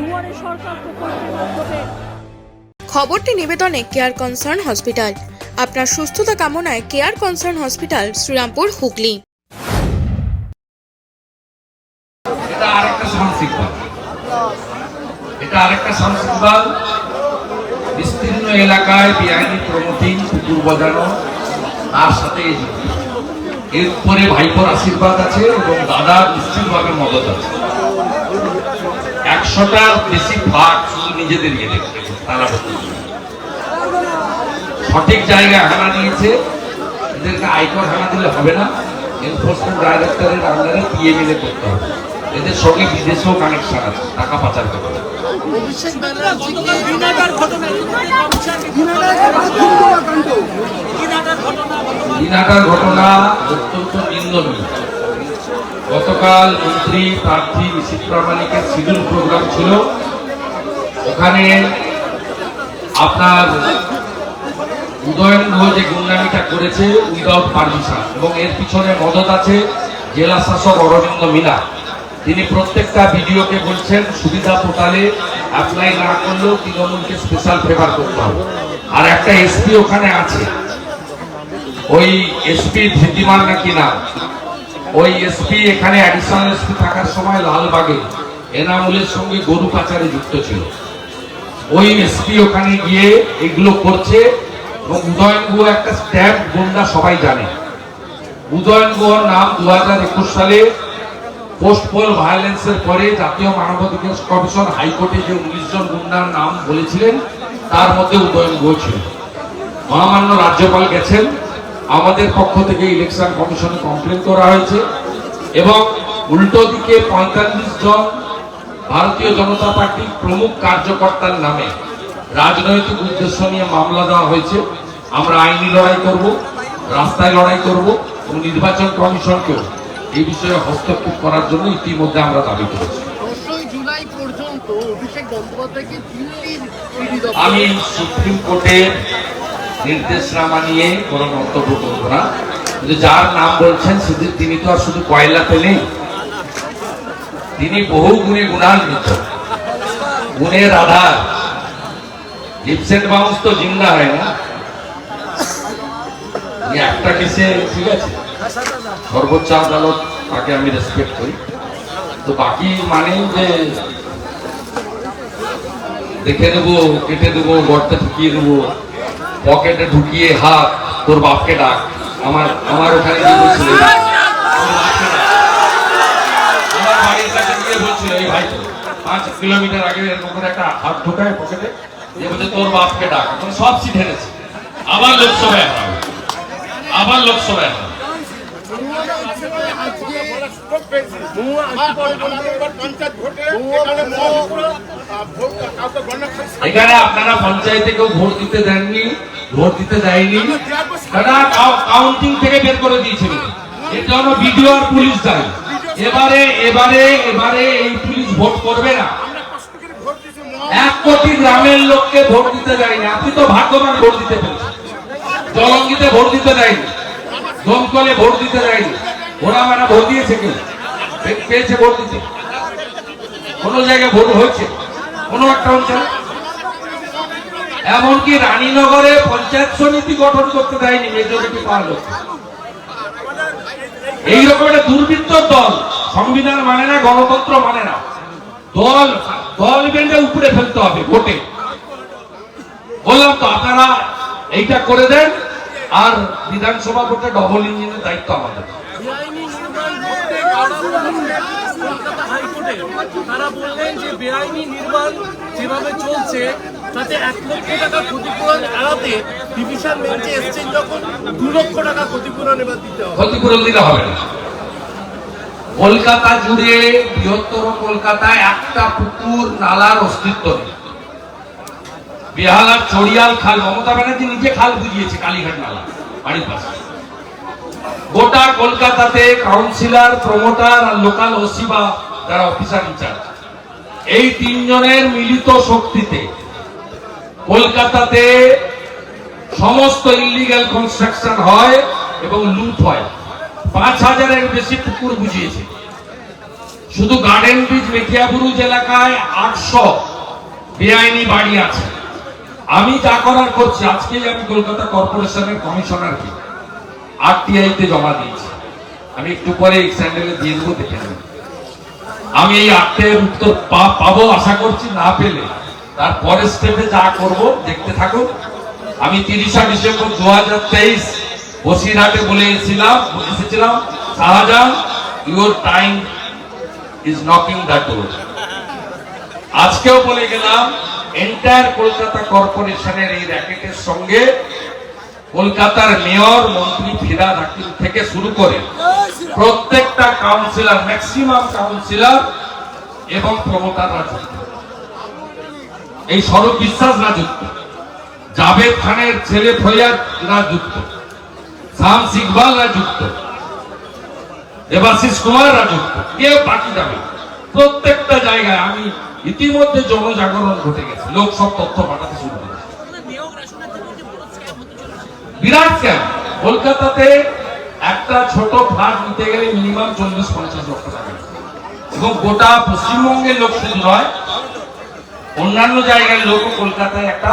দুয়ারে সরকার প্রকল্পের মাধ্যমে। খবরটি নিবেদনে কেয়ার কনসার্ন হসপিটাল আপনার সুস্থতা কামনায় care concern hospital Srirampur Hooghly. এটা আরেকটা সাংস্কৃতিক দল এটা আরেকটা সাংস্কৃতিক দল বিস্তীর্ণ এলাকায় বেআইনি প্রমোটিং কুকুর বাজানো তার সাথে এর উপরে ভাইপোর আশীর্বাদ আছে এবং দাদা নিশ্চিতভাবে মদত আছে। একশোটার বেশি ভাগ শুধু নিজেদের ইয়ে তারা সঠিক জায়গায় হানা দিয়েছে, এদেরকে আয়কর হানা দিলে হবে না। এনফোর্সমেন্ট ডাইরেক্টরের আন্ডারে পিএ মিলে করতে হবে। এদের সঙ্গে বিদেশেও কানেকশন আছে, টাকা পাচার হবে। ঘটনা অত্যন্ত নিন্দনীয়। গতকাল মন্ত্রী প্রার্থী নিশীত প্রামাণিকের শিডিউল প্রোগ্রাম ছিল। ওখানে আপনার উদয়ন যে গুন্ডামিটা করেছে, উইদাউট পারমিশন, এবং এর পিছনে মদত আছে জেলা শাসক অরবিন্দ মিনা। তিনি প্রত্যেকটা ভিডিওকে বলছেন, সুবিধা পোর্টালে অ্যাপ্লাই না করলেও তৃণমূলকে স্পেশাল ফেভার করতে হবে। আর একটা এসপি ওখানে আছে। ওই এসপি ধৃতিমান নাকি নাম? ওই এসপি এখানে অ্যাডিশনাল এসপি থাকার সময় লালবাগে এনামুলের সঙ্গে গরু পাচারে যুক্ত ছিল। ওই এসপি ওখানে গিয়ে এগুলো করছে এবং উদয়ন গুহ একটা স্ট্যাম্প গুন্ডা সবাই জানে। উদয়ন গুহর নাম দু হাজার একুশ সালে পোস্ট পোল ভায়োলেন্সের পরে জাতীয় মানবাধিকার কমিশন হাইকোর্টে যে উনিশ জন গুন্ডার নাম বলেছিলেন, তার মধ্যে উদয়ন গুহ ছিল। মহামান্য রাজ্যপাল গেছেন। আমাদের পক্ষ থেকে ইলেকশন কমিশনে কমপ্লেন করা হয়েছে এবং উল্টো দিকে পঁয়তাল্লিশ জন ভারতীয় জনতা পার্টির প্রমুখ কার্যকর্তার নামে রাজনৈতিক উদ্দেশ্য নিয়ে মামলা দেওয়া হয়েছে। আমরা আইনি লড়াই করব রাস্তায় লড়াই করব এবং নির্বাচন কমিশনকেও এই বিষয়ে হস্তক্ষেপ করার জন্য ইতিমধ্যে আমরা দাবি করেছি। আমি সুপ্রিম কোর্টের নির্দেশনামা নিয়ে কোনো মন্তব্য করব না। কিন্তু যার নাম বলছেন শুধু তিনি তো আর শুধু কয়লাতে নেই। তিনি বহু গুণে গুণান্বিত গুণের আধার। জিপসেট বাউন্স তো জিন্দা হয় না। একটা কেসে ঠিক আছে। সর্বোচ্চ আদালত তাকে আমি রেসপেক্ট করি। তো বাকি মানে যে দেখে দেবো, কেটে দেবো, গর্তে ঢুকিয়ে দেবো পকেটে ঢুকিয়ে হাত, তোর বাপকে ডাক। আমার আমার ওখানে গিয়ে বলছিল কিলোমিটার একটা হাত যে তোর বাপকে ডাক। এখন সব সিট হেরেছে। আবার লোকসভায় আবার লোকসভায় পঞ্চায়েত ভোটে এখানে কাউকে এখানে আপনারা পঞ্চায়েতে কেউ ভোট দিতে দেননি ভোট দিতে দেয়নি। দাদা কাউন্টিং থেকে বের করে দিয়েছিল এর জন্য বিডিও আর পুলিশ দায়ী এবারে এবারে এবারে এই পুলিশ ভোট করবে না। এক কোটি গ্রামের লোককে ভোট দিতে দেয়নি। আপনি তো ভাগ্যবান ভোট দিতে পেরেছেন। জলঙ্গিতে ভোট দিতে দেয়নি। দমকলে ভোট দিতে দেয়নি। ওরা মানে ভোট দিয়েছে কেউ? পেয়েছে ভোট দিতে? কোন জায়গায় ভোট হয়েছে? কোন একটা অঞ্চলে? এমনকি রানীনগরে পঞ্চায়েত সমিতি গঠন করতে দেয়নি মেজরিটি পাওয়ার লোক এইরকম একটা দুর্বৃত্ত দল, সংবিধান মানে না, গণতন্ত্র মানে না। দল দল বেঁধে উপরে ফেলতে হবে ভোটে। বললাম তো, আপনারা এইটা করে দেন, আর বিধানসভা ভোটে ডবল ইঞ্জিনের দায়িত্ব আমাদের বেআইনি নির্মাণ করতে কারা বললেন? কলকাতা হাইকোর্টে। তারা বললেন যে বেআইনি নির্মাণ যেভাবে চলছে, তাতে এক লক্ষ টাকা ক্ষতিপূরণ এড়াতে ডিভিশন বেঞ্চে এসছেন যখন দু লক্ষ টাকা ক্ষতিপূরণ এবার দিতে হবে। ক্ষতিপূরণ দিলে হবে কলকাতা জুড়ে বৃহত্তর কলকাতায় একটা পুকুর, নালার অস্তিত্ব নেই। বেহালার চড়িয়াল খাল, মমতা ব্যানার্জি নিজে খাল বুঝিয়েছে, কালীঘাট নালা, বাড়ির পাশে। গোটা কলকাতাতে কাউন্সিলর প্রমোটার আর লোকাল ওসি বা যারা অফিসার ইনচার্জ এই তিনজনের মিলিত শক্তিতে কলকাতাতে সমস্ত ইলিগ্যাল কনস্ট্রাকশন হয় এবং লুট হয়। পাঁচ হাজারের বেশি পুকুর বুঝিয়েছে। শুধু গার্ডেন ব্রিজ মেটিয়াবুরুজ এলাকায় আটশো বেআইনি বাড়ি আছে। আমি যা করার করছি, আজকেই আমি কলকাতা কর্পোরেশনের কমিশনারকে আরটিআই তে জমা দিয়েছি। আমি একটু পরে স্যান্ডেলে দিয়ে দেবো, দেখে নেবেন আমি এই আটটের উত্তর পাবো আশা করছি, না পেলে। তার পরের স্টেপে যা করব, দেখতে থাকুন। আমি তিরিশা ডিসেম্বর দু হাজার তেইশ বসিরহাটে বলে এসেছিলাম এসেছিলাম, Shahjahan your time is knocking the door আজকেও বলে গেলাম এন্টায়ার কলকাতা কর্পোরেশনের এই র্যাকেটের সঙ্গে কলকাতার মেয়র মন্ত্রী ফিরাদ হাকিম থেকে শুরু করে প্রত্যেকটা কাউন্সিলর ম্যাক্সিমাম কাউন্সিলর এবং প্রমোটাররা যুক্ত এই স্বরূপ বিশ্বাসরা যুক্ত জাভেদ খানের ছেলে ফৈয়াদরা যুক্ত শামস ইকবালরা যুক্ত দেবাশিস কুমাররা যুক্ত কেউ বাকি যাবে প্রত্যেকটা জায়গায় আমি ইতিমধ্যে জনজাগরণ ঘটে গেছে। লোক সব তথ্য পাঠাতে শুরু করেছে বিরাট ক্যাম্প কলকাতাতে একটা ছোট ফ্ল্যাট নিতে গেলে মিনিমাম চল্লিশ, পঞ্চাশ লক্ষ টাকা। এবং গোটা পশ্চিমবঙ্গের লোক শুধু নয়, অন্যান্য জায়গার লোক কলকাতায় একটা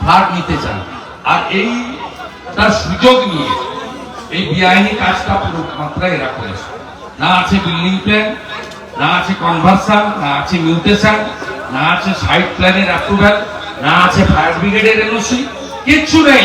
ফ্ল্যাট নিতে চান আর এই তার সুযোগ নিয়ে এই বেআইনি কাজটা পুরো মাত্রায় এরা করেছে। না আছে বিল্ডিং প্ল্যান না আছে কনভার্সন না আছে মিউটেশন না আছে সাইট প্ল্যানের অ্যাপ্রুভাল না আছে ফায়ার ব্রিগেডের এনওসি কিচ্ছু নেই।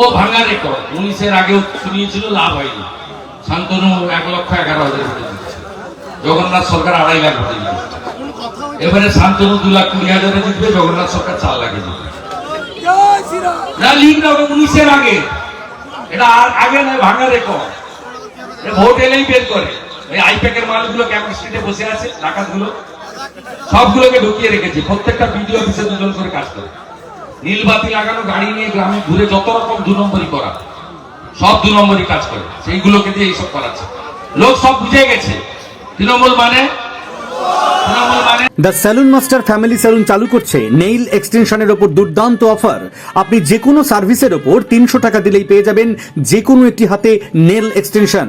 ও ভাঙা রেকর্ড উনিশের আগেও শুনিয়েছিল, লাভ হয়নি। শান্তনু এক লক্ষ এগারো হাজার ভোটে জগন্নাথ সরকার আড়াই লাখ ভোটে জিতেছে। এবারে শান্তনু দু লাখ কুড়ি হাজারে জিতবে, জগন্নাথ সরকার চার লাখে জিতবে। না উনিশের আগে। এটা আর আগে নয় ভাঙা রেকর্ড ভোট এলেই বের করে। এই আইপ্যাকের মালগুলো কেমন স্ট্রিটে বসে আছে, ডাকাতগুলো? সবগুলোকে ঢুকিয়ে রেখেছি। প্রত্যেকটা বিডিও অফিসে দুজন করে কাজ করে। নীলবাতি লাগানো গাড়ি নিয়ে গ্রামে ঘুরে যত রকম দু নম্বরই করা। সব দু নম্বরই কাজ করে। সেইগুলোকে দিয়ে এইসব করাচ্ছে। লোক সব বুঝে গেছে। তৃণমূল মানে? The salon master family salon চালু করছে নেইল এক্সটেনশনের ওপর দুর্দান্ত অফার আপনি যে কোনো সার্ভিসের ওপর তিনশো টাকা দিলেই পেয়ে যাবেন যে কোনো একটি হাতে নেল এক্সটেনশন